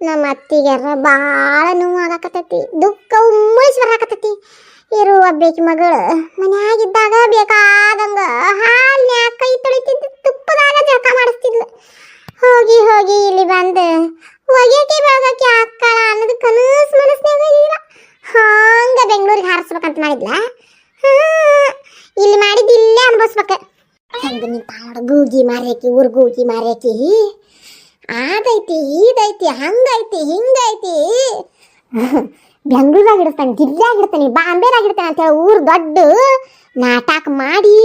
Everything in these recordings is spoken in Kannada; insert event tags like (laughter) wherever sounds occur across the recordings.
ನಮ್ಮ ಅತ್ತಿಗೆರ ಭಾಳ ನೋವು ಆಗಾಕತ್ತೈತಿ ದುಃಖ ಉಮ್ಮಳಿಸಿ ಬರಾಕತ್ತೈತಿ. ಇರು ಒಬ್ಬೇಕಿ ಮಗಳು ಮನ್ಯಾಗಿದ್ದಾಗ ಬೇಕಾದಂಗ ಹಾಲ್ನ್ಯಾಗ ಕೈ ತೊಳಿತಿದ್ದು, ತುಪ್ಪದಾಗ ಜಳಕ ಮಾಡಿಸ್ತಿದ್ಲು. ಹೋಗಿ ಹೋಗಿ ಇಲ್ಲಿ ಬಂದು, ಒಗೆಕೆ ಬೆಳಗಕ್ಕೆ ಅಕ್ಕಳ ಅನ್ನೋದು ಕನಸು ಮನಸ್ಸಿನಾಗ ಇಲ್ಲ. ಹಂಗ ಬೆಂಗಳೂರಿಗೆ ಹಾರಿಸ್ಬೇಕಂತ ಮಾಡಿದ್ಲ. ಇಲ್ಲಿ ಮಾಡಿದ್ದು ಇಲ್ಲೇ ಅನ್ಭವಿಸ್ಬೇಕ. ಹೆಂಗ ನಿಂತ ನೋಡ ಗೂಗಿ ಊರು ಗೂಗಿ ಮಾರೇಕಿ ಅದೈತಿ ಇದೈತಿ ಹಂಗೈತಿ, ಹಿಂಗೈತಿ. ಬೆಂಗಳೂರಾಗ ಇಡ್ತಾನೆ ಗಿಲ್ಲಾಗ ಇಡ್ತಾನೆ ಬಾಂಬೆದಾಗ ಅಂತ ಹೇಳಿ ಊರು ದೊಡ್ಡ ನಾಟಕ ಮಾಡಿ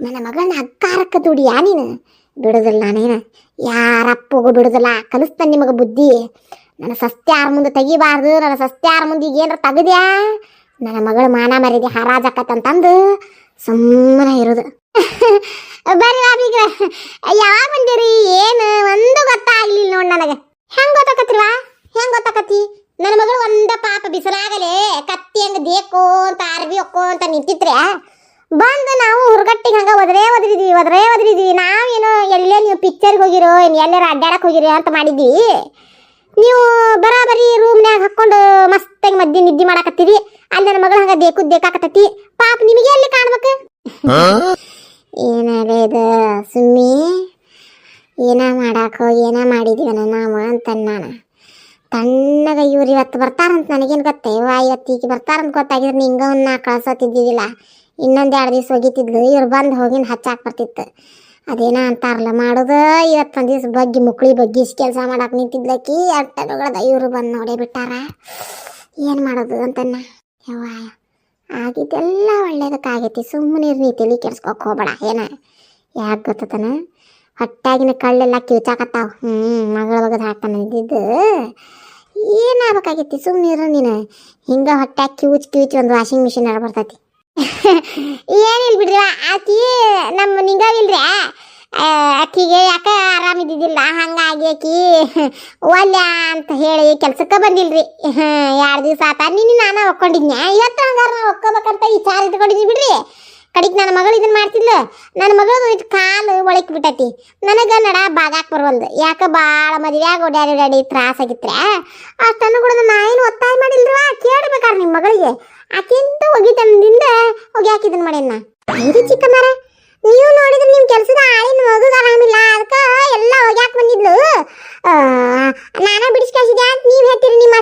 ನನ್ನ ಮಗಳನ್ನ ಅಕ್ಕಾರಕ್ಕ ದುಡಿಯಾ ನೀನು? ಬಿಡುದಿಲ್ಲ ನಾನೇನು? ಯಾರಪ್ಪಗೂ ಬಿಡುದಿಲ್ಲ, ಕಲಿಸ್ತಾನೆ ನಿಮಗೆ ಬುದ್ಧಿ. ನನ್ನ ಸಸ್ತ್ಯಾರ ಮುಂದೆ ತೆಗಿಬಾರ್ದು, ನನ್ನ ಸಸ್ತ್ಯಾರ ಮುಂದೆ ಈಗ ಏನಾರ ತೆಗದ್ಯಾ? ನನ್ನ ಮಗಳು ಮಾನ ಮರ್ಯಾದೆ ಹರಾಜಾಕತ್ತಂತಂದು ಸುಮ್ಮನೆ ಇರೋದು. (laughs) ಬರ್ರಿ ಯಾವಾಗ ಬಂದಿರಿ ನೋಡ್ ನನಗೆ. ಹೆಂಗ್ ಗೊತ್ತಾಕತ್ರಿವಾ ಹೆಂಗ್ ಗೊತ್ತಾಕತಿ ನನ್ನ ಮಗಳು ಒಂದ ಪಾಪ ಬಿಸಿಲಾಗಲೇ ಕತ್ತಿ ಹಂಗ ದೇಕೋ ಅಂತ ಅರ್ಬಿ ಒಕ್ಕೋ ಅಂತ ನಿಂತಿದ್ರೆ ಬಂದು ನಾವು ಹುರ್ಗಟ್ಟಿಗೆ ಹಂಗ ಒದರೇ ಒದರಿದ್ವಿ ಒದರೇ ಒದರಿದ್ವಿ. ನಾವೇನೋ ಎಲ್ಲೇ ನೀವು ಪಿಕ್ಚರ್ಗೆ ಹೋಗಿರೋ ಏನು ಎಲ್ಲರೂ ಅಡ್ಡಾಡಕ್ಕೆ ಹೋಗಿರೋ ಅಂತ ಮಾಡಿದ್ವಿ. ನೀವು ಬರಾಬರಿ ರೂಮ್ನ್ಯಾಗ ಹಾಕೊಂಡು ಮಸ್ತಾಗಿ ಮದ್ದೆ ನಿದ್ದೆ ಮಾಡಾಕತ್ತೀರಿ. ಅಲ್ಲಿ ನನ್ನ ಮಗಳು ಹಂಗ ದೇಕು ದೇಕಾಕತ್ತತಿ. ಪಾಪ ನಿಮಗೆ ಎಲ್ಲಿ ಕಾಣ್ಬೇಕು? ಏನಾಗ ಇದು ಸುಮ್ಮಿ. ಏನ ಮಾಡಾಕೋ ಏನ ಮಾಡಿದೀವನ ನಾವು ಅಂತ ನಾನು ತಣ್ಣಗ ಇವ್ರು ಇವತ್ತು ಬರ್ತಾರಂತ ನನಗೇನು ಗೊತ್ತೇ? ವಾ ಇವತ್ತು ಈಗ ಬರ್ತಾರಂತ ಗೊತ್ತಾಗಿದ್ರೆ ನಿಂಗವನ್ನ ಕಳ್ಸೋತಿದ್ದಿದ್ದಿಲ್ಲ ಇನ್ನೊಂದು ಎರಡು ದಿವಸ ಹೋಗಿತಿದ್ಲು ಇವ್ರು ಬಂದು ಹೋಗಿನ ಹಚ್ಚಾಕ್ ಬರ್ತಿತ್ತು. ಅದೇನ ಅಂತಾರಲ್ಲ, ಮಾಡೋದು ಇವತ್ತೊಂದು ದಿವ್ಸ ಬಗ್ಗಿ, ಮುಕ್ಳಿ ಬಗ್ಗಿ ಇಷ್ಟು ಕೆಲಸ ಮಾಡಕ್ಕೆ ನಿಂತಿದ್ಲಕ್ಕಿ ಅಟ್ಟಗಳದ ಇವರು ಬಂದು ನೋಡೇ ಬಿಟ್ಟಾರ. ಏನು ಮಾಡೋದು ಅಂತನ್ನ ಯವ್ವ, ಆಗಿದ್ದೆಲ್ಲ ಒಳ್ಳೇದಕ್ಕಾಗೈತಿ. ಸುಮ್ಮನೆ ನೀ ತಲೆ ಕೆಡ್ಸ್ಕೊಕ್ ಹೋಗ್ಬೇಡ, ಏನ? ಯಾಕೆ ಗೊತ್ತತನ? ಹೊಟ್ಟಾಗಿನ ಕಳ್ಳೆಲ್ಲ ಕೀಚಾಕತ್ತಾವ ಹ್ಞೂ ಮಗಳ ಇದ್ದಿದ್ದು ಏನಾಗಬೇಕಾಗೈತಿ ಸುಮ್ಮನೆ ನೀನು. ಹಿಂಗೆ ಹೊಟ್ಟೆ ಕಿವುಚ್ ಕಿವುಚ್ ಒಂದು ವಾಷಿಂಗ್ ಮಿಷಿನ್ ಆಡ ಬರ್ತೈತಿ. (laughs) ಏನಿಲ್ಲ ಬಿಡ್ರಿ ಆಕಿ ನಮ್ಮ ನಿಂಗವಿಲ್ರಿ. ಆಕಿಗೆ ಯಾಕ ಆರಾಮಿದ್ದಿದ್ದಿಲ್ಲ ಹಂಗಾಗಿ ಆಕಿ ಒಲ್ಯ ಅಂತ ಹೇಳಿ ಕೆಲಸಕ್ಕೆ ಬಂದಿಲ್ರಿ. ಎರಡು ದಿವಸ ಆತ? ನಿನ್ನೆ ನಾನು ಒಕ್ಕೊಂಡಿದ್ನ್ಯಾ ಇವತ್ತು ಹಂಗಾರ ನಾ ಒಕ್ಕೋಬೇಕಂತ ವಿಚಾರ ಇಟ್ಕೊಂಡಿದ್ವಿ ಬಿಡ್ರಿ. ಕಡಿಗೆ ನನ್ನ ಮಗಳು ಇದನ್ನ ಮಾಡ್ತಿದ್ಲು. ನನ್ನ ಮಗಳದು ಇದು ಕಾಲು ಒಳಕ್ ಬಿಟ್ಟತಿ. ನನಗೆ ನಡ ಬಾಗಾಕ್ ಬರ್ವಲ್ದು. ಯಾಕ ಭಾಳ ಮದುವೆಯಾಗ ಓಡ್ಯಾಡಿ ಓಡ್ಯಾಡಿ ತ್ರಾಸ ಆಗಿತ್ರೆ ಅಷ್ಟನ್ನು ಕೂಡ ನಾನು ಒತ್ತಾಯ ಮಾಡಿಲ್ರಿವ ಕೇಳ್ಬೇಕಾರೆ ನಿಮ್ಮ ಮಗಳಿಗೆ. ಆಕೆಂತ ಒಗಿತನದಿಂದ ಹೋಗಿ ಹಾಕಿದನ್ ಮಾಡ್ಯಾನ ಹೌದು ಚಿಕ್ಕಮ್ಮರ, ನೀವು ನೋಡಿದ್ರೆ ನಿಮ್ ಕೆಲಸದ ಆಳಿನ ಮಗುಗ ಆರಾಮಿಲ್ಲ ಅದಕ್ಕ ಎಲ್ಲ ಒಗ್ಯಾಕ್ ಬಂದಿದ್ಲು. ನಾನ ಬಿಡಿಸ್ ಕಳ್ಸಿದ್ಯಾ ಅಂತ ನೀವ್ ಹೇಳ್ತೀರಿ ನಿಮ್ಮ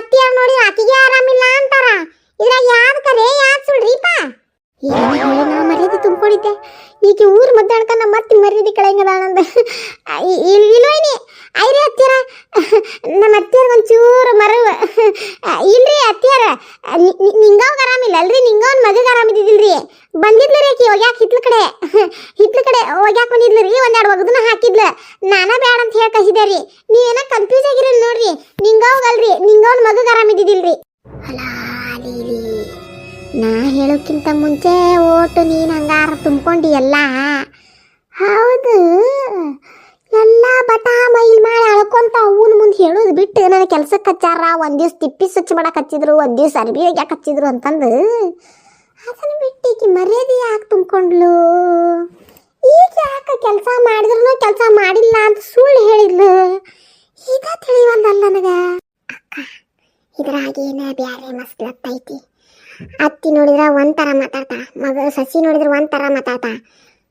ಮದ್ದಾಡ್ಕ ನಮ್ಮ ಮತ್ತೆ ಮರ್ಯಾದೆ ಕಳೆಯಂಗದಾಳಂದ ಇಲ್ವೇನಿ ಐರಿ ಅತ್ತಿಯರ? ನಮ್ಮ ಅತ್ತಿಯರ್ ಒಂಚೂರು ಮರವ ಇಲ್ರಿ ಅತ್ತಿಯರ. ನಿಂಗಾವ್ ಆರಾಮಿಲ್ಲ ಅಲ್ರಿ? ನಿಂಗಾವ್ ಮಗಗ್ ಆರಾಮಿದ್ದಿದ್ದಿಲ್ರಿ ಬಂದಿದ್ಲು ರೀ ಆಕಿ ಒಗ್ಯಾಕ ಹಿತ್ಲ ಕಡೆ. ಹಿತ್ಲ ಕಡೆ ಒಗ್ಯಾಕ ಬಂದಿದ್ಲು ರೀ, ಒಂದೆರಡು ಒಗದನ ಹಾಕಿದ್ಲು. ನಾನ ಬ್ಯಾಡ ಅಂತ ಹೇಳಿ ಕಸಿದೆ ರೀ. ನೀವೇನ ಕನ್ಫ್ಯೂಸ್ ಆಗಿರಲ್ ನೋಡ್ರಿ. ನಿಂಗವ್ ಅಲ್ರಿ, ನಿಂಗವನ್ ಮಗಗ್ ಆರಾಮಿದ್ದಿಲ್ರಿ ಅಲಾಲೀಲಿ ನಾ ಹೇಳೋಕ್ಕಿಂತ ಮುಂಚೆ ಓಟು ನೀನು ಹಂಗಾರ ತುಂಬ್ಕೊಂಡು ಎಲ್ಲ ಹೌದು. ಎಲ್ಲ ಬಟ ಮೈಲ್ ಮಾಡಿ ಅಳ್ಕೊಂತ ಅವನ ಮುಂದೆ ಹೇಳೋದು ಬಿಟ್ಟು ನನ್ನ ಕೆಲ್ಸಕ್ಕೆ ಹಚ್ಚಾರ ಒಂದ್ ದಿವ್ಸ ತಿಪ್ಪಿ ಸ್ವಚ್ಛ ಮಾಡಕ್ ಹಚ್ಚಿದ್ರು, ಒಂದ್ ದಿವ್ಸ ಅರ್ಬಿ ಯಾಕೆ ಹಚ್ಚಿದ್ರು ಅಂತಂದು. ಅದನ್ನ ಬಿಟ್ಟು ಈಕಿ ಮರ್ಯಾದೆ ಯಾಕೆ ತುಂಬಿಕೊಂಡ್ಲು? ಈಗ ಯಾಕೆ ಕೆಲಸ ಮಾಡಿದ್ರು ಕೆಲಸ ಮಾಡಿಲ್ಲ ಅಂತ ಸುಳ್ಳು ಹೇಳಿದ್ಲು? ಈಗ ತಿಳಿವಲ್ದಲ್ಲ ನನಗೆ. ಅಕ್ಕ ಇದ್ರಾಗೇನ ಬ್ಯಾರೆ ಮಸ್ಲತ್ತೈತಿ ಅತ್ತಿ ನೋಡಿದ್ರ ಒಂಥರ ಮಾತಾಡ್ತಾ, ಮಗ ಸಸಿ ನೋಡಿದ್ರ ಒಂಥರ ಮಾತಾಡ್ತಾ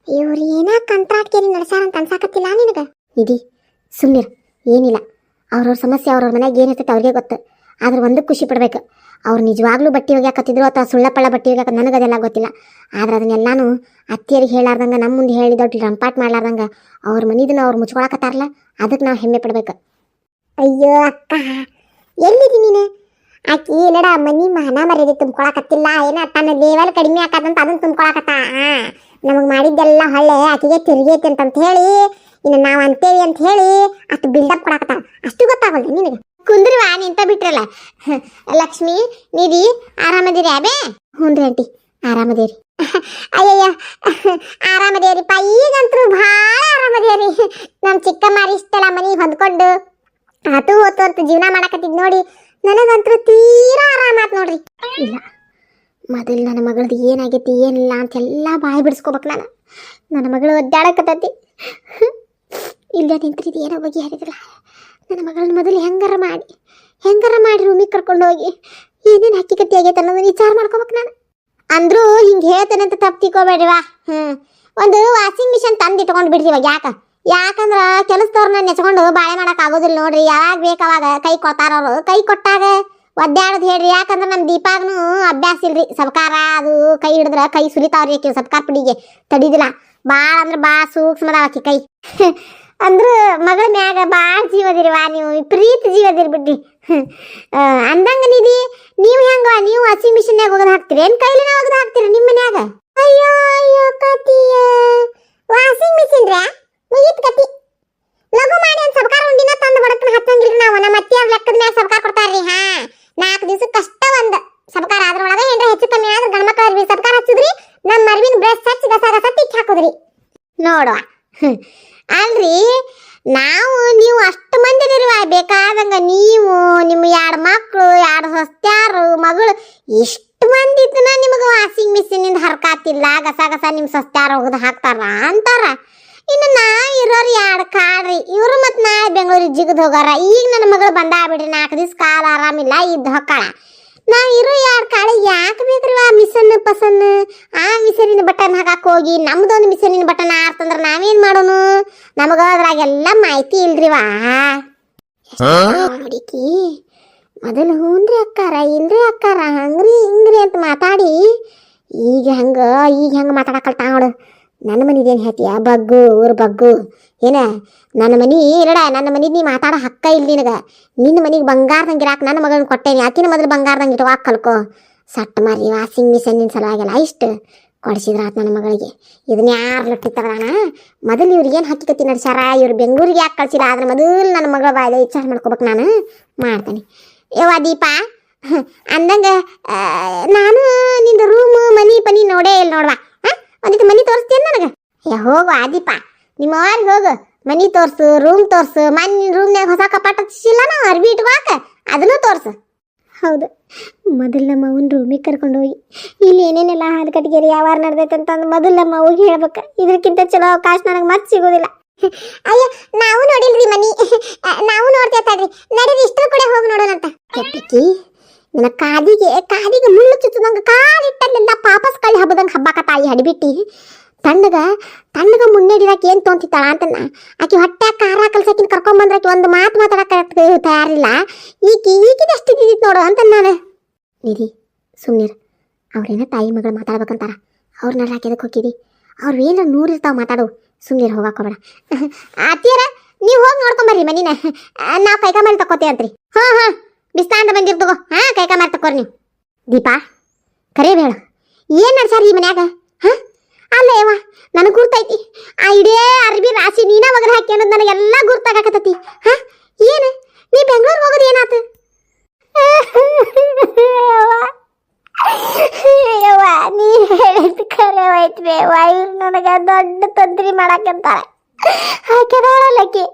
ಇವ್ರು ಏನ ಕಂತ್ರಾಟ್ ಕೇರಿ ನಡೆಸ್ಯಾರ ಅಂತ ಅನ್ಸಾಕತ್ತಿಲ್ಲ ನಿನಗೆ? ನಿಧಿ ಸುಮ್ಮನಿರು ಏನಿಲ್ಲ. ಅವ್ರವ್ರ ಸಮಸ್ಯೆ ಅವ್ರವ್ರ ಮನೆಗೆ ಏನಿರ್ತೈತೆ ಅವ್ರಿಗೆ ಗೊತ್ತು. ಆದ್ರೆ ಒಂದು ಖುಷಿ ಪಡ್ಬೇಕು. ಅವ್ರು ನಿಜವಾಗ್ಲೂ ಬಟ್ಟೆ ಒಗ್ಯಾಕತ್ತಿದ್ರು ಅಥವಾ ಸುಳ್ಳಪ್ಪಳ ಬಟ್ಟೆ ಒಗ್ಯಾಕ ನನಗದೆಲ್ಲ ಗೊತ್ತಿಲ್ಲ. ಆದ್ರೆ ಅದನ್ನೆಲ್ಲಾನು ಅತ್ತಿಯರಿಗೆ ಹೇಳಾರ್ದಂಗ ನಮ್ಮ ಮುಂದೆ ಹೇಳಿ ದೊಡ್ಡ ರಂಪಾಟ್ ಮಾಡ್ಲಾರ್ದಂಗೆ ಅವ್ರ ಮನಿದನ್ನ ಅವ್ರು ಮುಚ್ಕೊಳಕತ್ತಾರಲ್ಲ ಅದಕ್ಕೆ ನಾವು ಹೆಮ್ಮೆ ಪಡ್ಬೇಕು. ಅಯ್ಯೋ, ಅಕ್ಕ, ಎಲ್ಲಿದಿ ನೀನು? ಆಕಿ ಏನಡ ಮನಿ ಮಾನ ಮರ್ಯಾದೆ ತುಂಬ್ಕೊಳಕತ್ತಿಲ್ಲ. ಏನ ತನ್ನ ಲೇವಲ್ ಕಡಿಮೆ ಆಕತ್ತಂತ ಅದನ್ನ ತುಂಬ್ಕೊಳಕತ್ತ? ನಮಗ್ ಮಾಡಿದ್ದೆಲ್ಲ ಹಳ್ಳೆ, ಆಕಿಗೆ ತಿರುಗೈತಿ ಅಂತಂತ ಹೇಳಿ, ಇನ್ನು ನಾವು ಅಂತೇವಿ ಅಂತ ಹೇಳಿ ಅಷ್ಟು ಬಿಲ್ಡಪ್ ಕೊಡಕತ್ತ ಅಷ್ಟು ಗೊತ್ತಾಗಲ್ಲ ನಿನಗೆ. ಕುಂದ್ರವಾ ನಿಂತ ಬಿಟ್ರಲ್ಲ. (laughs) ಲಕ್ಷ್ಮಿ, ನಿಧಿ, ಆರಾಮದಿರಿ ಅಬೇ? ಹ್ಞೂ ಆಂಟಿ, ಆರಾಮದೇರಿ. (laughs) ಅಯ್ಯಯ್ಯ, (laughs) ಆರಾಮದೇರಿಪ್ಪ. ಈಗಂತೂ ಭಾಳ ಆರಾಮದೇರಿ. ನಮ್ಮ ಚಿಕ್ಕಮ್ಮ ಇಷ್ಟೆಲ್ಲ ಮನೆಗೆ ಹೊಂದ್ಕೊಂಡು ಆತು ಹೋತು ಅಂತ ಜೀವನ ಮಾಡಕತ್ತಿದ್ ನೋಡಿ ನನಗಂತೂ ತೀರಾ ಆರಾಮಾತ್ ನೋಡ್ರಿ. ಇಲ್ಲ. ಮೊದಲು ನನ್ನ ಮಗಳದ್ದು ಏನಾಗೈತಿ, ಏನಿಲ್ಲ ಅಂತೆಲ್ಲ ಬಾಯಿ ಬಿಡಿಸ್ಕೋಬೇಕು ನಾನು. ನನ್ನ ಮಗಳು ಒದ್ದಾಡಕತ್ತೈತಿ. ಇಲ್ಲೇ ನಿಂತ್ರಿದ್ದು ಏನೋ ಬಗೆಹರಿದಿಲ್ಲ ನನ್ನ ಮಗಳನ್ನ ಮೊದಲು ಹೆಂಗಾರ ಮಾಡಿ ಹೆಂಗಾರ ಮಾಡಿ ರೂಮಿಗೆ ಕರ್ಕೊಂಡು ಹೋಗಿ ಏನೇನು ಹಕ್ಕಿಕತ್ತಿ ಆಗೈತೆ ಅನ್ನೋದನ್ನ ವಿಚಾರ ಮಾಡ್ಕೋಬೇಕು ನಾನು. ಅಂದರೂ ಹಿಂಗೆ ಹೇಳ್ತೇನೆ ಅಂತ ತಪ್ಪು ತಿಳ್ಕೊಬೇಡ್ರಿವಾ? ಹ್ಞೂ ಒಂದು ವಾಷಿಂಗ್ ಮಿಷನ್ ತಂದು ಇಟ್ಕೊಂಡು ಬಿಡ್ರಿ ಇವಾಗ. ಯಾಕೆ? ಯಾಕಂದ್ರೆ ಕೆಲಸದವ್ರನ್ನ ನೆಚ್ಕೊಂಡು ಬಾಳೆ ಮಾಡೋಕ್ಕಾಗೋದಿಲ್ಲ ನೋಡ್ರಿ. ಯಾವಾಗ ಬೇಕು ಅವಾಗ ಕೈ ಕೊತ್ತಾರವರು ಕೈ ಕೊಟ್ಟಾಗ ಒದ್ದಾಡೋದು ಹೇಳ್ರಿ. ಯಾಕಂದ್ರೆ ನಮ್ಮ ದೀಪಾಗ್ನು ಅಭ್ಯಾಸ ಇಲ್ರಿ. ಸಬ್ಕಾರ ಅದು ಕೈ ಹಿಡಿದ್ರ ಕೈ ಸುಲಿತಾವ್ರಿ ಆಕಿ ಸಬ್ಕಾರ ಪುಡಿಗೆ. ತಡಿದಿಲ್ಲ. ಭಾಳ ಅಂದ್ರೆ ಭಾಳ ಸೂಕ್ಷ್ಮದ ಆಕಿ ಕೈ. (laughs) ಅಂದ್ರೆ ಮಗಳ ಮ್ಯಾಗ ಭಾಳ ಜೀವದಿರಿವಾ ನೀವು ಪ್ರೀತಿ ಜೀವದಿರಿ ಬಿಡ್ರಿ. (laughs) ಅಂದಂಗ ನಿಧಿ ನೀವು ಹೆಂಗ ನೀವು ವಾಷಿಂಗ್ ಮಿಷಿನ್ಯಾಗ ಒಗದು ಹಾಕ್ತೀರಿ. ಏನ್ ಕೈಲಿನ ಒಗದು ಹಾಕ್ತೀರಿ ನಿಮ್ಮ ಮನ್ಯಾಗ? ಅಯ್ಯೋ ಅಯ್ಯೋ ಕತಿಯ. ವಾಷಿಂಗ್ ಮಿಷಿನ್ ರೀ ಮುಗಿತ್ ಕತಿ. ಲಘು ಮಾಡಿ ಒಂದ್ ಸರ್ಕಾರ ಒಂದಿನ ತಂದು ಬಡಕನ ಹತ್ತಂಗಿಲ್ರಿ ನಾವು. ನಮ್ಮ ಅತ್ತಿ ಲೆಕ್ಕದ ಮ್ಯಾಗ ಸರ್ಕಾರ ಕೊಡ್ತಾರ್ರಿ. ಹಾ ನಾಲ್ಕು ದಿವಸಕ್ಕೆ ಕಷ್ಟ ಒಂದ್ ಸರ್ಕಾರ ಅದ್ರೊಳಗ ಏನ್ರ ಹೆಚ್ಚು ಕಮ್ಮಿ ಆದ್ರೆ ಗಂಡ ಮಕ್ಳ ಅರ್ಬಿ ಸರ್ಕಾರ ಹಚ್ಚಿದ್ರಿ ಮರ್ವಿನ ಬ್ರಷ್ ಹಚ್ಚಿ ಗಸ ಗಸ ತಿಕ್ಕಿ ಹಾಕೋದ್ರಿ. ನೋಡುವ. ಅಲ್ರಿ, ನಾವು, ನೀವು ಅಷ್ಟು ಮಂದಿ ನಿರ್ವ ಬೇಕಾದಂಗ ನೀವು, ನಿಮ್ಮ ಎರಡು ಮಕ್ಕಳು ಎರಡು ಸಸ್ತ್ಯಾರು ಮಗಳು ಎಷ್ಟು ಮಂದಿ ಇದನ್ನ ನಿಮಗೆ ವಾಷಿಂಗ್ ಮಿಷಿನಿಂದ ಹರ್ಕಾತಿಲ್ಲ, ಗಸ ಗಸ ನಿಮ್ಮ ಸೊಸ್ತ್ಯಾರು ಒಗದು ಹಾಕ್ತಾರ ಅಂತಾರ. ಇನ್ನು ನಾ ಇರೋರು ಎರಡು ಕಾಡ್ರಿ, ಇವರು ಮತ್ತು ನಾಳೆ ಬೆಂಗಳೂರಿಗೆ ಜಿಗದ್ ಹೋಗಾರ. ಈಗ ನನ್ನ ಮಗಳು ಬಂದ ಬಿಡ್ರಿ ನಾಲ್ಕು ದಿವ್ಸ ಕಾಲ ಆರಾಮಿಲ್ಲ, ಇದ್ದು ಹೊಕ್ಕಾಳ. ನಾ ಇರೋ ಎರಡು ಕಾಳು ಯಾಕೆ ಬೇಕ್ರಿ ಆ ಮಿಷನ್ ಪಸನ್? ಆ ಮಿಷನಿನ ಬಟನ್ ಹಾಕಕ್ ಹೋಗಿ ನಮ್ದೊಂದು ಮಿಷನಿನ ಬಟನ್ ಆರ್ತಂದ್ರೆ ನಾವೇನ್ ಮಾಡೋನು? ನಮಗ ಅದ್ರಾಗೆಲ್ಲ ಮಾಹಿತಿ ಇಲ್ರಿವಾ ಹುಡುಕಿ ಮೊದಲು ಹೂನ್ರಿ ಅಕ್ಕಾರ ಇಲ್ರಿ ಅಕ್ಕಾರ ಹಂಗ್ರಿ ಹಿಂಗ್ರಿ ಅಂತ ಮಾತಾಡಿ. ಈಗ ಹೆಂಗೆ ಈಗ ಹೆಂಗ ಮಾತಾಡಕಲ್ತಾ ನೋಡು. ನನ್ನ ಮನಿದೇನು ಹೇಳ್ತೀಯ? ಬಗ್ಗು, ಊರು ಬಗ್ಗು. ಏನ? ನನ್ನ ಮನಿ ಇರಡ ನನ್ನ ಮನಿ ನೀ ಮಾತಾಡೋ ಹಕ್ಕ ಇಲ್ಲ ನಿನಗ. ನಿನ್ನ ಮನಿಗೆ ಬಂಗಾರದಂಗೆ ಇರಾಕ ನನ್ನ ಮಗಳನ್ನ ಕೊಟ್ಟೇನಿ. ಆಕಿನ ಮೊದಲು ಬಂಗಾರದಂಗೆ ಇಟ್ವಾಕ ಕಲ್ಕೋ ಸಟ್ ಮಾರಿ ವಾಷಿಂಗ್ ಮಿಷನ್ನಿನ ಸಲುವಾಗಿಲ್ಲ. ಇಷ್ಟು ಕೊಡಿಸಿದ್ರ ಆತ ನನ್ನ ಮಗಳಿಗೆ. ಇದನ್ನ ಯಾರು ತಗೋಣ ಮೊದಲು ಇವ್ರಿಗೆ ಏನು ಹಕ್ಕಿಕತ್ತಿ ನಡ್ಸ್ಯಾರ? ಇವ್ರು ಬೆಂಗಳೂರಿಗೆ ಯಾಕೆ ಕಳ್ಸಿಲ್ಲ ಆದ್ರೆ ಮೊದಲು ನನ್ನ ಮಗಳ ಬಾಯ್ದ ವಿಚಾರ ಮಾಡ್ಕೋಬೇಕು ನಾನು ಮಾಡ್ತೇನೆ. ಯವ್ವ ದೀಪ, ಅಂದಂಗ ನಾನು ನಿಂದು ರೂಮು, ಮನಿ ಪನಿ ನೋಡೇ ಇಲ್ಲ ನೋಡ್ವಾ. ಹಾಂ ಒಂದಿಟ್ಟು ಮನಿ ತೋರಿಸ್ತೀಯ ನನಗೆ? ಏ, ಹೋಗು ಆದಿಪ್ಪ. ದೀಪ ನಿಮ್ಮ ಅವ್ರಿಗೆ ಹೋಗು. ಮನಿ ತೋರ್ಸು, ರೂಮ್ ತೋರ್ಸು, ಮನ್ ರೂಮ್ನಾಗ ಹೊಸ ಕಪಾಟ ಹಚ್ಚಿಲ್ಲ ನಾವು ಅರ್ಬಿ ಇಟ್ಕೋಕ ಅದನ್ನು ತೋರ್ಸು. ಹೌದು. ಮೊದಲು ನಮ್ಮ ಅವನ ರೂಮಿಗೆ ಕರ್ಕೊಂಡು ಹೋಗಿ, ಇಲ್ಲಿ ಏನೇನೆಲ್ಲ ಹಾಲು ಕಟ್ಟಿಗೆರಿ ಯಾವಾರ ನಡೆದೈತೆ? ಮೊದಲಮ್ಮ ಮೊದಲು ನಮ್ಮ ಅವ್ಗೆ ಹೇಳ್ಬೇಕು. ಇದಕ್ಕಿಂತ ಚಲೋ ಅವಕಾಶ ನನಗೆ ಮತ್ತೆ ಸಿಗೋದಿಲ್ಲ. ಅಯ್ಯ, ನಾವು ನೋಡಿಲ್ರಿ ಮನಿ. ನಾವು ನೋಡ್ತೇವೆ ತಡ್ರಿ. ನಡೀರಿ, ಇಷ್ಟರ ಕೂಡ ಹೋಗಿ ನೋಡೋಣಂತ. ಕೆಟ್ಟಿಕ್ಕಿ ನನ್ನ ಕಾದಿಗೆ ಕಾದಿಗೆ ಮುಳ್ಳು ಚುಚ್ಚದಂಗ ಕಾಲಿಟ್ಟಲ್ಲಿಂದ ಪಾಪಸ್ ಹಬ್ಬದಂಗೆ ಹಬ್ಬಾಕ ತಾಯಿ ಹಡಿಬಿಟ್ಟಿ ತಣ್ಣಗ ತಣ್ಣಗ ಮುನ್ನಡಿದಾಕ ಏನು ತೊಂತಿತ್ತಾಳ ಅಂತನ? ಆಕಿ ಹೊಟ್ಟೆ ಖಾರ ಕಲ್ಸಕಿನ ಕರ್ಕೊಂಬಂದ್ರ ಆಕಿ ಒಂದು ಮಾತು ಮಾತಾಡಕ ತಯಾರಿಲ್ಲ. ಈಕಿ ಅಷ್ಟು ಇದ್ದಿದ್ದು ನೋಡು ಅಂತ ನಾನು. ನಿಧಿ, ಸುಮ್ನಿರ್. ಅವ್ರೇನ ತಾಯಿ ಮಗಳು ಮಾತಾಡ್ಬೇಕಂತಾರ. ಅವ್ರನ್ನ ಹಾಕಿದಕ್ಕೆ ಹೋಗಿದಿ? ಅವ್ರು ಏನಾರ ನೂರಿರ್ತಾವ ಮಾತಾಡು. ಹೋಗಾಕ ಹೋಗ್ಬೇಡ. ಅತ್ತಿಯರ, ನೀವು ಹೋಗಿ ನೋಡ್ಕೊಂಬರ್ರಿ ಮನಿನ. ನಾವು ಕೈಕ ಮಾಡಿ ತಕೋತೀವಿ ಅಂತ್ರಿ. ಹಾ ಹಾ. ಅಂತ ಬಂದಿರ್ತಗೋ ಹಾ ಕೈಕಾ ಮಾಡಿ ತಕೋರಿ ನೀವು. ದೀಪಾ ಕರೆ ಹೇಳು ಏನ್ ನಡ್ಸಾರ ಈ ಮನ್ಯಾಗ? ಹಾ? ಅಲ್ಲ ಯವ್ವ, ನನಗೆ ಗುರ್ತೈತಿ. ಆ ಇಡೇ ಅರ್ಬಿ ರಾಶಿ ನೀನ ಒಗದ ಹಾಕಿ ಅನ್ನೋದು ನನಗೆಲ್ಲ ಗುರ್ತಾಗಕತ್ತತಿ. ಹಾ? ಏನು? ನೀ ಬೆಂಗಳೂರಿಗೆ ಹೋಗೋದು ಏನಾತು? ಯವ್ವ, ನೀ ಹೇಳಿದ ಖರೆ ಹೋಯ್ತು ಇವ್ರು ನನಗೆ ದೊಡ್ಡ ತಂತ್ರಿ ಮಾಡಕ್ಕಂತಾಳೆ ಹಾಕಿದಾಳಲ್ಲಕ್ಕಿ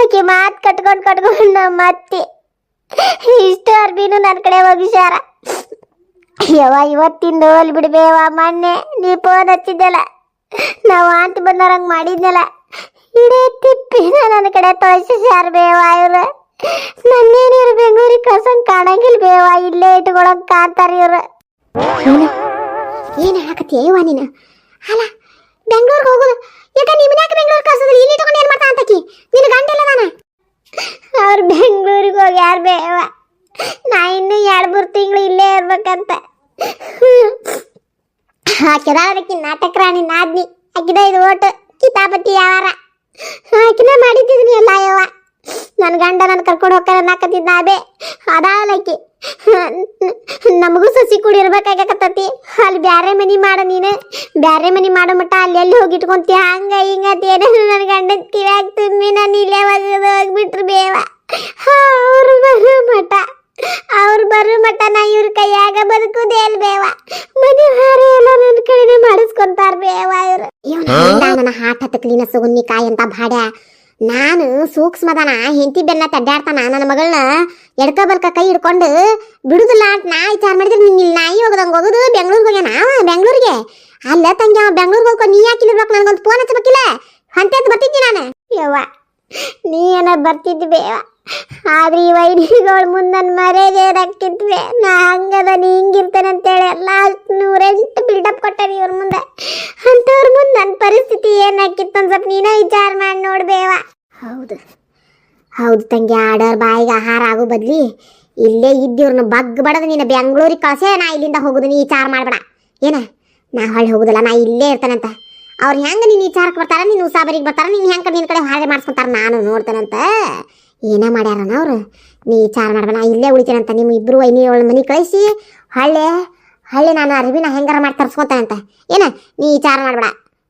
ಆಕೆ ಮಾತು ಕಟ್ಕೊಂಡು ಕಟ್ಕೊಂಡು ನಮ್ಮ ಅತ್ತಿ ಇಷ್ಟು ಅರ್ಬಿನೂ ನನ್ನ ಕಡೆ ಹೋಗಿಸ್ಯಾರ ಯವ್ವ ಇವತ್ತಿಂದ ಹೋಲ್ ಬಿಡ್ಬೇವ ಮೊನ್ನೆ ನೀ ಫೋನ್ ಹಚ್ಚಿದ್ದಲ್ಲ. ನಾವು ಆಂಟಿ ಬಂದವ್ರಂಗೆ ಮಾಡಿದ್ನಲ್ಲ. ಇಡೀ ತಿಪ್ಪಿನ ನನ್ನ ಕಡೆ ತೋರಿಸ್ಯಾರ ಬೇವ ಇವ್ರು. ನನ್ನೇನು ಇವ್ರು ಬೆಂಗಳೂರಿಗೆ ಕಳ್ಸಂಗ್ ಕಾಣಂಗಿಲ್ಲ ಬೇವ ಇಲ್ಲೇ ಇಟ್ಕೊಳಕ್ ಕಾಣ್ತಾರ ಇವ್ರು. ಏನು ಹೇಳಕತ್ತಿ ಅಯ್ಯವ ನೀನು? ಅಲ್ಲ ಬೆಂಗಳೂರಿಗೆ ಹೋಗೋದು. ಯಾಕ ನಿಮ್ಮ ಯಾಕೆ ಬೆಂಗಳೂರಿಗೆ ಇಲ್ಲಿ ಇಟ್ಕೊಂಡು ಏನು ಮಾಡ್ತಾ ಅಂತಕಿ? ನಿನ್ನ ಗಂಡ ನಾನು ಅವ್ರು ಬೆಂಗಳೂರಿಗೆ ಹೋಗಿ ಯಾರು ಬೇವ ನಾ ಇನ್ನೂ ಎರಡು ಮೂರು ತಿಂಗಳು ಇಲ್ಲೇ ಇರ್ಬೇಕಂತ. ಹಾಕಿದ ಅದಕ್ಕೆ ನಾಟಕ ರಾಣಿ ನಾದ್ನಿ. ಹಾಕಿದ ಇದು ಓಟು. ಕಿತಾಪತಿ ಯಾವಾರ? ಹಾಕಿನ ಮಾಡಿದ್ದಿದ್ನಿ ಎಲ್ಲ ಯವ್ವ. ನನ್ನ ಗಂಡ ನನ್ನ ಕರ್ಕೊಂಡು ಹೋಗ್ತಾರೆ ಅನ್ನಾಕತ್ತಿದ್ದ ಅದೇ ಅದಾಲಕ್ಕಿ ನಮಗೂ ಸಸಿ ಕುಡಿರ್ಬೇಕಾಗತ್ತತಿ ಅಲ್ಲಿ ಬ್ಯಾರೆ ಮನಿ ಮಾಡ ನೀನು. ಬ್ಯಾರೆ ಮನಿ ಮಾಡೋ ಮಟ್ಟ ಅಲ್ಲಿ ಎಲ್ಲಿ ಹೋಗಿ ಇಟ್ಕೊಂತೀಯ ಹಂಗ ಹಿಂಗ ಏನೇನು ನನ್ನ ಗಂಡನ ಕಿವ್ಯಾಗ ತುಂಬಿ ನಾನು ಇಲ್ಲೇ ಹೋಗ್ಬಿಟ್ರು ಬೇವ. ಅವರು ಬರೋ ಮಠ. ಅವ್ರು ಬರೋ ಮಟ್ಟ ನಾ ಇವ್ರ ಕೈಯಾಗ ಬದುಕುದೇ ಅಲ್ಬೇವ ಮನೆ ಹಾರೆ ಎಲ್ಲ ನನ್ನ ಕಡೆನೆ ಮಾಡಿಸ್ಕೊಂತಾರ ಬೇವ ಇವ್ರು. ನನ್ನ ಹಾಟ ತಕ್ಲಿನ ಸುಗುನ್ನಿಕಾಯಿ ಸುಗುನ್ನಿ ಕಾಯಿ ಅಂತ ಭಾಡ್ಯ. ನಾನು ಸೂಕ್ಷ್ಮದನ ಹೆಂಡತಿ ಬೆನ್ನ ತಡ್ಡಾಡ್ತಾನ ನನ್ನ ಮಗಳನ್ನ ಎಡ್ಕ ಬಲ್ಕ ಕೈ ಹಿಡ್ಕೊಂಡು ಬಿಡುದಿಲ್ಲ ಅಂತ ನಾ ವಿಚಾರ ಮಾಡಿದ್ರೆ ನಿನ್ನ ಇಲ್ಲಿ ನಾಯಿ ಹೋಗದಂಗ ಹೋಗುದು? ಬೆಂಗಳೂರಿಗೆ ಹೋಗ್ಯಾನ ಬೆಂಗಳೂರಿಗೆ? ಅಲ್ಲ ತಂಗಿ ಅವ ಬೆಂಗಳೂರಿಗೆ ಹೋಗ್ಕೊ ನೀ ಯಾಕೆ ಇರ್ಬೇಕು ನನಗೊಂದು ಫೋನ್ ಹಚ್ಚಬೇಕಿಲ್ಲ? ಹೊಂಟೆದ್ದು ಬರ್ತಿದ್ದಿ ನಾನು. ಯವ್ವ ನೀ ಏನ ಬರ್ತಿದ್ದಿ ಬೇವ. ಆದ್ರೆ ಈ ವೈನಿಗಳು ಮುಂದೆ ನನ್ನ ಮರ್ಯಾದೆ ಏನಾಕಿತ್ವೆ ನಾ ಹಂಗದ, ನೀ ಹಿಂಗಿರ್ತೇನೆ ಅಂತೇಳಿ ಲಾಸ್ಟ್ ನೂರೆಂಟು ಬಿಲ್ಡಪ್ ಕೊಟ್ಟಾರ ಇವ್ರ ಮುಂದೆ. ಅಂಥವ್ರ ಮುಂದೆ ನನ್ನ ಪರಿಸ್ಥಿತಿ ಏನಾಕಿತ್ತು ಒಂದು ಸ್ವಲ್ಪ ನೀನೇ ವಿಚಾರ ಮಾಡಿ ನೋಡ್ಬೇವ. ಹೌದು. ಹೌದು ತಂಗಿ, ಆಡೋರ್ ಬಾಯಿಗೆ ಆಹಾರ ಆಗೋ ಬದ್ಲಿ ಇಲ್ಲೇ ಇದ್ದಿವ್ರನ್ನ ಬಗ್ ಬಡದ ನೀನು ಬೆಂಗಳೂರಿಗೆ ಕಳ್ಸೇ, ನಾ ಇಲ್ಲಿಂದ ಹೋಗುದು, ನೀ ವಿಚಾರ ಮಾಡ್ಬೇಡ. ಏನ? ನಾ ಹೊಳ್ಳಿ ಹೋಗುದಿಲ್ಲ, ನಾ ಇಲ್ಲೇ ಇರ್ತೇನಂತ. ಅವ್ರು ಹೆಂಗ ನೀನು ವಿಚಾರಕ್ಕೆ ಬರ್ತಾರ, ನೀನು ಉಸಾಬರಿಗೆ ಬರ್ತಾರ, ನೀನು ಹೆಂಗ ನಿನ್ನ ಕಡೆ ಹಾಳೆ ಮಾಡಿಸ್ಕೊಂತಾರ, ನಾನು ನೋಡ್ತೇನಂತ. ಏನ ಮಾಡ್ಯಾರನ ಅವ್ರು? ನೀ ವಿಚಾರ ಮಾಡ್ಬೇಡ ನಾ ಇಲ್ಲೇ ಉಳಿತೀನಂತ. ನಿಮ್ಮ ವೈನಿ ಅವಳ ಮನೆ ಕಳಿಸಿ ಹಳ್ಳೆ ಹಳ್ಳಿ ನಾನು ಅರ್ಬಿನ ಹೆಂಗಾರ ಮಾಡಿ ತರ್ಸ್ಕೊತಾನಂತ. ಏನ? ನೀ ವಿಚಾರ ಮಾಡಬೇಡ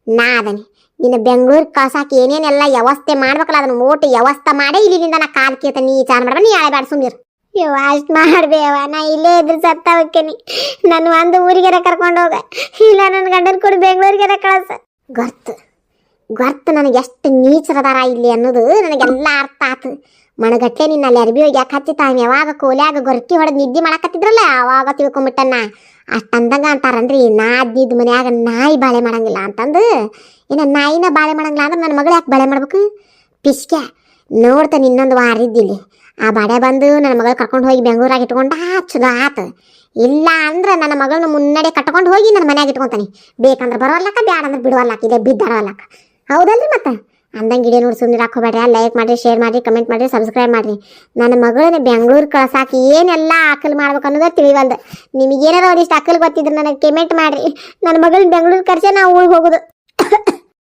ನಾ ಅದನಿ. ನಿನ್ನ ಬೆಂಗಳೂರು ಕಳ್ಸಾಕಿ ಏನೇನೆಲ್ಲ ವ್ಯವಸ್ಥೆ ಮಾಡ್ಬೇಕಲ್ಲ ಅದನ್ನ ಓಟ್ ವ್ಯವಸ್ಥೆ ಮಾಡಿ ಇಲ್ಲಿಂದ ನಾ ಕಾಲ್ ಕೇತ ನೀ ವಿಚಾರ ಮಾಡಬೇಡ ನೀ ಯಾಳೆ ಬ್ಯಾಡ ಸುಮ್ನಿರು. ಯವ್ವ ಅಷ್ಟು ಮಾಡ್ಬೇವ ನಾ ಇಲ್ಲೇ ಇದ್ರೆ ಸತ್ತ ಹೋಗ್ತೀನಿ ನಾನು ಒಂದು ಊರಿಗೆರ ಕರ್ಕೊಂಡು ಹೋಗ. ಇಲ್ಲ ನನ್ನ ಗಂಡನ ಕೂಡ ಬೆಂಗಳೂರಿಗೆರ ಕಳ್ಸ. ಗೊತ್ತು. ಗೊತ್ತು ನನಗೆ ಎಷ್ಟು ನೀಚರದಾರ ಇಲ್ಲಿ ಅನ್ನೋದು ನನಗೆಲ್ಲ ಅರ್ಥ ಆತು. ಮಣಗಟ್ಟೆ ನಿನ್ನ ಅಲ್ಲಿ ಅರ್ಬಿ ಹೋಗಿ ಯಾಕೆ ಹಚ್ಚಿತ್ತ ಯಾವಾಗ ಕೋಲ್ಯಾಗ ಗೊರಟಿ ಹೊಡೆದು ನಿದ್ದೆ ಮಾಡಕತ್ತಿದ್ರಲ್ಲ, ಅವಾಗ ತಿಳ್ಕೊಂಬಿಟ್ಟನ್ನ. ಅಷ್ಟು ಅಂದಂಗ ಅಂತಾರನ್ರಿ, ನಾ ಅದ್ನಿದ್ ಮನ್ಯಾಗ ನಾಯಿ ಬಾಳೆ ಮಾಡಂಗಿಲ್ಲ ಅಂತಂದು. ಇನ್ನು ನಾಯಿನ ಬಾಳೆ ಮಾಡಂಗಿಲ್ಲ ಅಂದ್ರೆ ನನ್ನ ಮಗಳು ಯಾಕೆ ಬಾಳೆ ಮಾಡ್ಬೇಕು? ಪಿಸ್ಕ್ಯ. ನೋಡ್ತಾನೆ ಇನ್ನೊಂದು ವಾರ ಇದ್ದಿಲ್ಲಿ. ಆ ಬಾಡೆ ಬಂದು ನನ್ನ ಮಗಳು ಕರ್ಕೊಂಡು ಹೋಗಿ ಬೆಂಗಳೂರಾಗ ಇಟ್ಕೊಂಡು ಚಲೋ ಆತು. ಇಲ್ಲ ಅಂದ್ರೆ ನನ್ನ ಮಗಳನ್ನ ಮುನ್ನಡೆ ಕಟ್ಕೊಂಡು ಹೋಗಿ ನನ್ನ ಮನ್ಯಾಗ ಇಟ್ಕೊತಾನೆ. ಬೇಕಂದ್ರೆ ಬರೋಲ್ಲಕ್ಕ ಬ್ಯಾಡ ಅಂದ್ರೆ ಬಿಡುವಲ್ಲಕ್ಕ ಇದೆ ಬಿದ್ದಾಡವಲ್ಲಕ್ಕ ಹೌದಲ್ರಿ ಮತ್ತೆ? ಅಂದಂಗೆ ಇಡೀ ನೋಡಿ ಸುಮ್ಮನೆ ಹಾಕೋಬೇಡ್ರಿ ಲೈಕ್ ಮಾಡಿರಿ ಶೇರ್ ಮಾಡಿರಿ ಕಮೆಂಟ್ ಮಾಡಿರಿ ಸಬ್ಸ್ಕ್ರೈಬ್ ಮಾಡಿರಿ. ನನ್ನ ಮಗಳನ್ನ ಬೆಂಗಳೂರು ಕಳ್ಸಾಕಿ ಏನೆಲ್ಲ ಅಕಲ್ ಮಾಡ್ಬೇಕು ಅನ್ನೋದೇ ತಿಳಿವಲ್ದು. ನಿಮಗೇನಾರ ಒಂದಿಷ್ಟು ಅಕಲ್ ಗೊತ್ತಿದ್ರೆ ನನಗೆ ಕಮೆಂಟ್ ಮಾಡಿರಿ. ನನ್ನ ಮಗಳನ್ನ ಬೆಂಗಳೂರು ಕರ್ಸೆ ನಾವು ಹೋಗೋದು.